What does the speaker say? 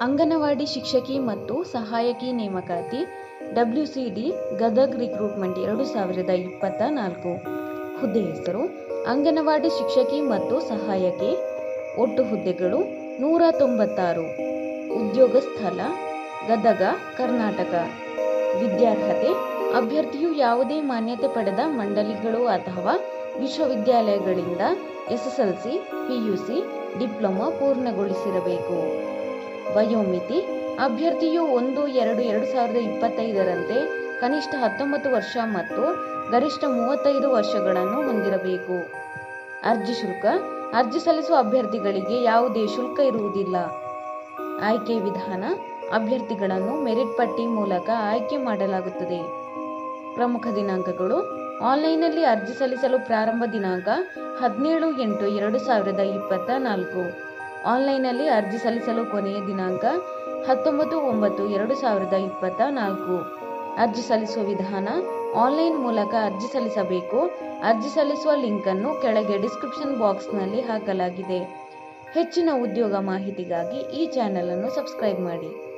ಅಂಗನವಾಡಿ ಶಿಕ್ಷಕಿ ಮತ್ತು ಸಹಾಯಕಿ ನೇಮಕಾತಿ ಡಬ್ಲ್ಯೂಸಿಡಿ ಗದಗ್ ರಿಕ್ರೂಟ್ಮೆಂಟ್ ಎರಡು ಸಾವಿರದ ಇಪ್ಪತ್ತ ನಾಲ್ಕು. ಹುದ್ದೆ ಹೆಸರು, ಅಂಗನವಾಡಿ ಶಿಕ್ಷಕಿ ಮತ್ತು ಸಹಾಯಕಿ, ಒಟ್ಟು ಹುದ್ದೆಗಳು ನೂರ ತೊಂಬತ್ತಾರು. ಉದ್ಯೋಗ ಸ್ಥಳ, ಗದಗ, ಕರ್ನಾಟಕ. ವಿದ್ಯಾರ್ಹತೆ, ಅಭ್ಯರ್ಥಿಯು ಯಾವುದೇ ಮಾನ್ಯತೆ ಪಡೆದ ಮಂಡಳಿಗಳು ಅಥವಾ ವಿಶ್ವವಿದ್ಯಾಲಯಗಳಿಂದ ಎಸ್ಎಸ್ಎಲ್ಸಿ, ಪಿಯುಸಿ, ಡಿಪ್ಲೊಮಾ ಪೂರ್ಣಗೊಳಿಸಿರಬೇಕು. ವಯೋಮಿತಿ. ಅಭ್ಯರ್ಥಿಯು ಒಂದು, ಎರಡು ಎರಡು ಸಾವಿರದ ಇಪ್ಪತ್ತೈದರಂತೆ ಕನಿಷ್ಠ ಹತ್ತೊಂಬತ್ತು ವರ್ಷ ಮತ್ತು ಗರಿಷ್ಠ ಮೂವತ್ತೈದು ವರ್ಷಗಳನ್ನು ಹೊಂದಿರಬೇಕು. ಅರ್ಜಿ ಶುಲ್ಕ. ಅರ್ಜಿ ಸಲ್ಲಿಸುವ ಅಭ್ಯರ್ಥಿಗಳಿಗೆ ಯಾವುದೇ ಶುಲ್ಕ ಇರುವುದಿಲ್ಲ. ಆಯ್ಕೆ ವಿಧಾನ. ಅಭ್ಯರ್ಥಿಗಳನ್ನು ಮೆರಿಟ್ ಪಟ್ಟಿ ಮೂಲಕ ಆಯ್ಕೆ ಮಾಡಲಾಗುತ್ತದೆ. ಪ್ರಮುಖ ದಿನಾಂಕಗಳು. ಆನ್ಲೈನ್ನಲ್ಲಿ ಅರ್ಜಿ ಸಲ್ಲಿಸಲು ಪ್ರಾರಂಭ ದಿನಾಂಕ ಹದಿನೇಳು ಎಂಟು ಎರಡು ಸಾವಿರದ ಇಪ್ಪತ್ತ ನಾಲ್ಕು. ಆನ್ಲೈನ್ನಲ್ಲಿ ಅರ್ಜಿ ಸಲ್ಲಿಸಲು ಕೊನೆಯ ದಿನಾಂಕ ಹತ್ತೊಂಬತ್ತು ಒಂಬತ್ತು ಎರಡು ಸಾವಿರದ ಇಪ್ಪತ್ತ ನಾಲ್ಕು. ಅರ್ಜಿ ಸಲ್ಲಿಸುವ ವಿಧಾನ, ಆನ್ಲೈನ್ ಮೂಲಕ ಅರ್ಜಿ ಸಲ್ಲಿಸಬೇಕು. ಅರ್ಜಿ ಸಲ್ಲಿಸುವ ಲಿಂಕನ್ನು ಕೆಳಗೆ ಡಿಸ್ಕ್ರಿಪ್ಷನ್ ಬಾಕ್ಸ್ನಲ್ಲಿ ಹಾಕಲಾಗಿದೆ. ಹೆಚ್ಚಿನ ಉದ್ಯೋಗ ಮಾಹಿತಿಗಾಗಿ ಈ ಚಾನೆಲ್ ಅನ್ನು ಸಬ್ಸ್ಕ್ರೈಬ್ ಮಾಡಿ.